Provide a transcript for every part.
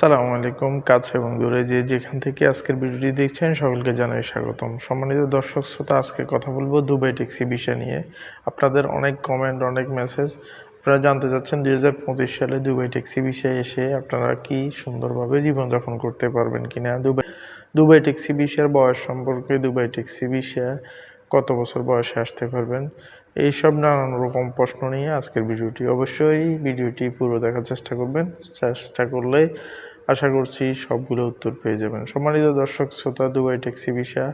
সালামু আলাইকুম, কাছে এবং দূরে যে যেখান থেকে আজকের ভিডিওটি দেখছেন সকলকে জানাই স্বাগতম। সম্মানিত দর্শক শ্রোতা, আজকে কথা বলব দুবাই ট্যাক্সি বিষয় নিয়ে। আপনাদের অনেক কমেন্ট অনেক মেসেজ আপনারা জানতে চাচ্ছেন দুই হাজার পঁচিশ সালে দুবাই ট্যাক্সি বিষয়ে এসে আপনারা কি সুন্দরভাবে জীবনযাপন করতে পারবেন কি না দুবাই দুবাই ট্যাক্সি বিষয়ের বয়স সম্পর্কে দুবাই ট্যাক্সি বিষয়ে কত বছর বয়সে আসতে পারবেন? এইসব নানান রকম প্রশ্ন নিয়ে আজকের ভিডিওটি। অবশ্যই ভিডিওটি পুরো দেখার চেষ্টা করবেন। চেষ্টা করলে আশা করছি সবগুলো উত্তর পেয়ে যাবেন। সম্মানিত দর্শক, শ্রোতা, দুবাই ট্যাক্সি ভিসা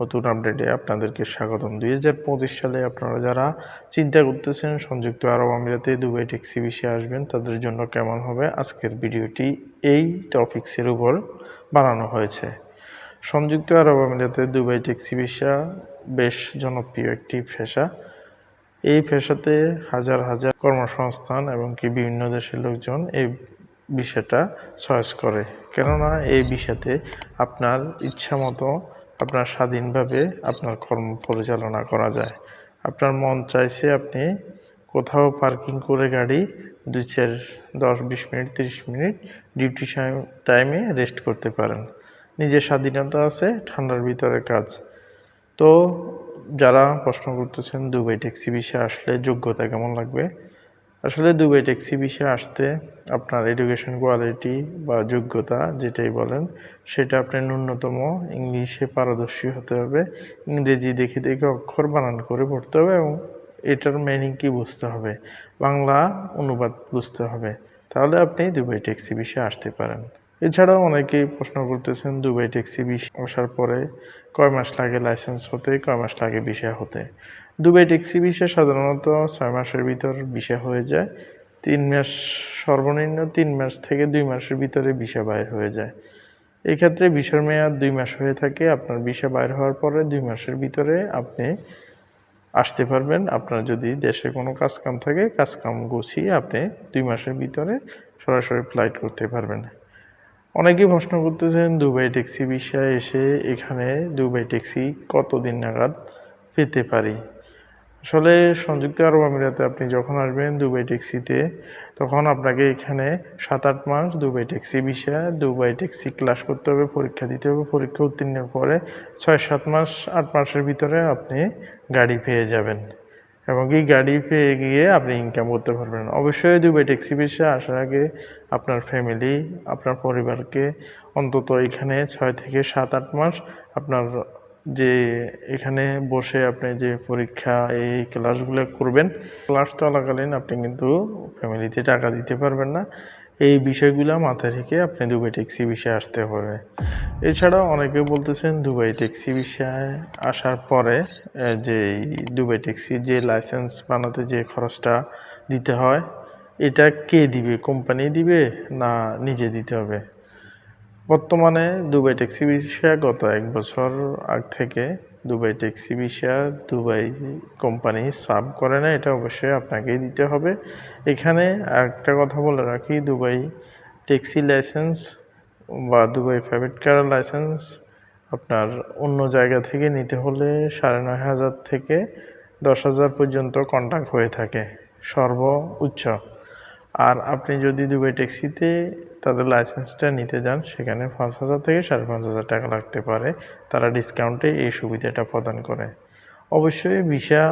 নতুন আপডেটে আপনাদেরকে স্বাগতম। দুই হাজার পঁচিশ সালে আপনারা যারা চিন্তা করতেছেন, সংযুক্ত আরব আমিরাতে দুবাই ট্যাক্সি ভিসা আসবেন, তাদের জন্য কেমন হবে? আজকের ভিডিওটি এই টপিক্সের উপর বানানো হয়েছে। সংযুক্ত আরব আমিরাতে দুবাই ট্যাক্সি ভিসা বেশ জনপ্রিয় একটি পেশা। এই পেশাতে হাজার হাজার কর্মসংস্থান এবং কি বিভিন্ন দেশের লোকজন এই বিষয়টা চয়েস করে। কেননা এই বিষয়তে আপনার ইচ্ছা মতো আপনার স্বাধীনভাবে আপনার কর্ম পরিচালনা করা যায়। আপনার মন চাইছে আপনি কোথাও পার্কিং করে গাড়ি দুই চার দশ, বিশ মিনিট, তিরিশ মিনিট ডিউটি টাইমে রেস্ট করতে পারেন। নিজের স্বাধীনতা আছে, ঠান্ডার ভিতরে কাজ। তো যারা প্রশ্ন করতেছেন, দুবাই ট্যাক্সি বিষয়ে আসলে যোগ্যতা কেমন লাগবে? আসলে দুবাই ট্যাক্সি বিষয়ে আসতে আপনার এডুকেশন কোয়ালিটি বা যোগ্যতা যেটাই বলেন, সেটা আপনার ন্যূনতম ইংলিশে পারদর্শী হতে হবে, ইংরেজি দেখে দেখে অক্ষর বানান করে পড়তে হবে এবং এটার মিনিং কি বুঝতে হবে, বাংলা অনুবাদ বুঝতে হবে, তাহলে আপনি দুবাই ট্যাক্সি বিষয়ে আসতে পারেন। এছাড়াও অনেকেই প্রশ্ন করতেছেন দুবাই ট্যাক্সি বিষয় আসার পরে কয় মাস লাগে লাইসেন্স হতে, কয় মাস লাগে বিষয় হতে। দুবাই ট্যাক্সি বিষয় সাধারণত ছয় মাসের ভিতর বিষয় হয়ে যায়। তিন মাস সর্বনিম্ন তিন মাস থেকে দুই মাসের ভিতরে বিষয় বাইর হয়ে যায়। এক্ষেত্রে বিষয়ের মেয়াদ দুই মাস হয়ে থাকে, আপনার বিষয় বাইর হওয়ার পরে দুই মাসের ভিতরে আপনি আসতে পারবেন। আপনার যদি দেশে কোনো কাজকাম থাকে, কাজকাম গুছিয়ে আপনি দুই মাসের ভিতরে সরাসরি ফ্লাইট করতে পারবেন। অনেকেই প্রশ্ন করতেছেন, দুবাই ট্যাক্সি বিষয়ে এসে এখানে দুবাই ট্যাক্সি কতদিন নাগাদ পেতে পারি? আসলে সংযুক্ত আরব আমিরাতে আপনি যখন আসবেন দুবাই ট্যাক্সিতে, তখন আপনাকে এখানে সাত আট মাস দুবাই ট্যাক্সি বিষয়ে দুবাই ট্যাক্সি ক্লাস করতে হবে, পরীক্ষা দিতে হবে। পরীক্ষা উত্তীর্ণের পরে ছয় সাত মাস, আট মাসের ভিতরে আপনি গাড়ি পেয়ে যাবেন এবং কি গাড়ি পেয়ে গিয়ে আপনি ইনকাম করতে পারবেন। অবশ্যই দুবাই ট্যাক্সি বিষয়ে আসার আগে আপনার ফ্যামিলি আপনার পরিবারকে অন্তত এখানে ছয় থেকে সাত আট মাস আপনার যে এখানে বসে আপনি যে পরীক্ষা এই ক্লাসগুলো করবেন, ক্লাস চলাকালীন আপনি কিন্তু ফ্যামিলিতে টাকা দিতে পারবেন না। এই বিষয়গুলো মাথায় রেখে আপনি দুবাই ট্যাক্সি বিষয়ে আসতে হবে। এছাড়াও অনেকে বলতেছেন দুবাই ট্যাক্সি বিষয়ে আসার পরে যে দুবাই ট্যাক্সি যে লাইসেন্স বানাতে যে খরচটা দিতে হয়, এটা কে দিবে? কোম্পানি দিবে না নিজে দিতে হবে? বর্তমানে দুবাই ট্যাক্সি বিষয়া গত এক বছর আগ থেকে দুবাই ট্যাক্সি বিষয়া দুবাই কোম্পানি সাব করে না, এটা অবশ্যই আপনাকেই দিতে হবে। এখানে একটা কথা বলে রাখি, দুবাই ট্যাক্সি লাইসেন্স বা দুবাই প্রাইভেট কার লাইসেন্স আপনার অন্য জায়গা থেকে নিতে হলে সাড়ে নয় হাজার থেকে দশ হাজার পর্যন্ত কন্ট্যাক্ট হয়ে থাকে, সর্বোচ্চ। আর আপনি যদি দুবাই ট্যাক্সিতে তাদের লাইসেন্সটা নিতে যান, সেখানে পাঁচ হাজার থেকে সাড়ে পাঁচ হাজার টাকা লাগতে পারে। তারা ডিসকাউন্টে এই সুবিধাটা প্রদান করে। অবশ্যই ভিসা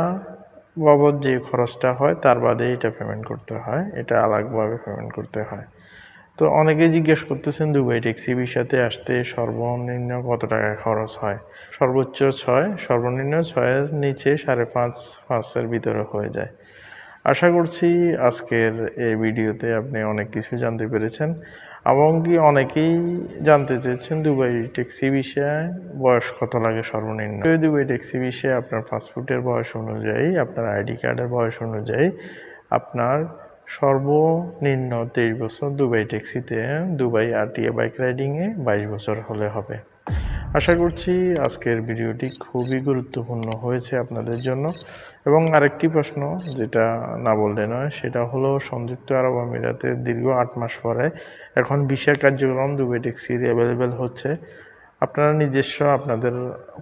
বাবদ যে খরচটা হয়, তার বাদে এটা পেমেন্ট করতে হয়। এটা আলাদাভাবে পেমেন্ট করতে হয়। তো অনেকে জিজ্ঞেস করতেছেন, দুবাই ট্যাক্সি ভিসাতে আসতে সর্বনিম্ন কত টাকা খরচ হয়? সর্বোচ্চ ছয়, সর্বনিম্ন ছয়ের নিচে সাড়ে পাঁচ, পাঁচের ভিতরে হয়ে যায়। আশা করছি আজকের এই ভিডিওতে আপনি অনেক কিছু জানতে পেরেছেন এবং কি অনেকেই জানতে চেয়েছেন দুবাই ট্যাক্সি বিষয়ে বয়স কত লাগে সর্বনিম্ন। দুবাই ট্যাক্সি বিষয়ে আপনার পাসপোর্টের বয়স অনুযায়ী, আপনার আইডি কার্ডের বয়স অনুযায়ী আপনার সর্বনিম্ন তেইশ বছর দুবাই ট্যাক্সিতে, দুবাই আরটিএ বাইক রাইডিংয়ে বাইশ বছর হলে হবে। আশা করছি আজকের ভিডিওটি খুবই গুরুত্বপূর্ণ হয়েছে আপনাদের জন্য। এবং আরেকটি প্রশ্ন যেটা না বললে নয়, সেটা হলো সংযুক্ত আরব আমিরাতে দীর্ঘ আট মাস পরে এখন বিশা কার্যক্রম দুবাই ট্যাক্সির অ্যাভেলেবেল হচ্ছে। আপনারা নিজস্ব, আপনাদের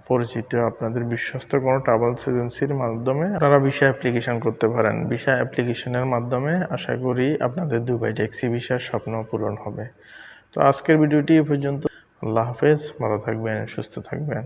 পরিচিত, আপনাদের বিশ্বস্ত কোনো ট্রাভেলস এজেন্সির মাধ্যমে আপনারা ভিসা অ্যাপ্লিকেশন করতে পারেন। ভিসা অ্যাপ্লিকেশনের মাধ্যমে আশা করি আপনাদের দুবাই ট্যাক্সি ভিসার স্বপ্ন পূরণ হবে। তো আজকের ভিডিওটি এ পর্যন্ত। আল্লাহ হাফেজ ভালো থাকবেন সুস্থ থাকবেন।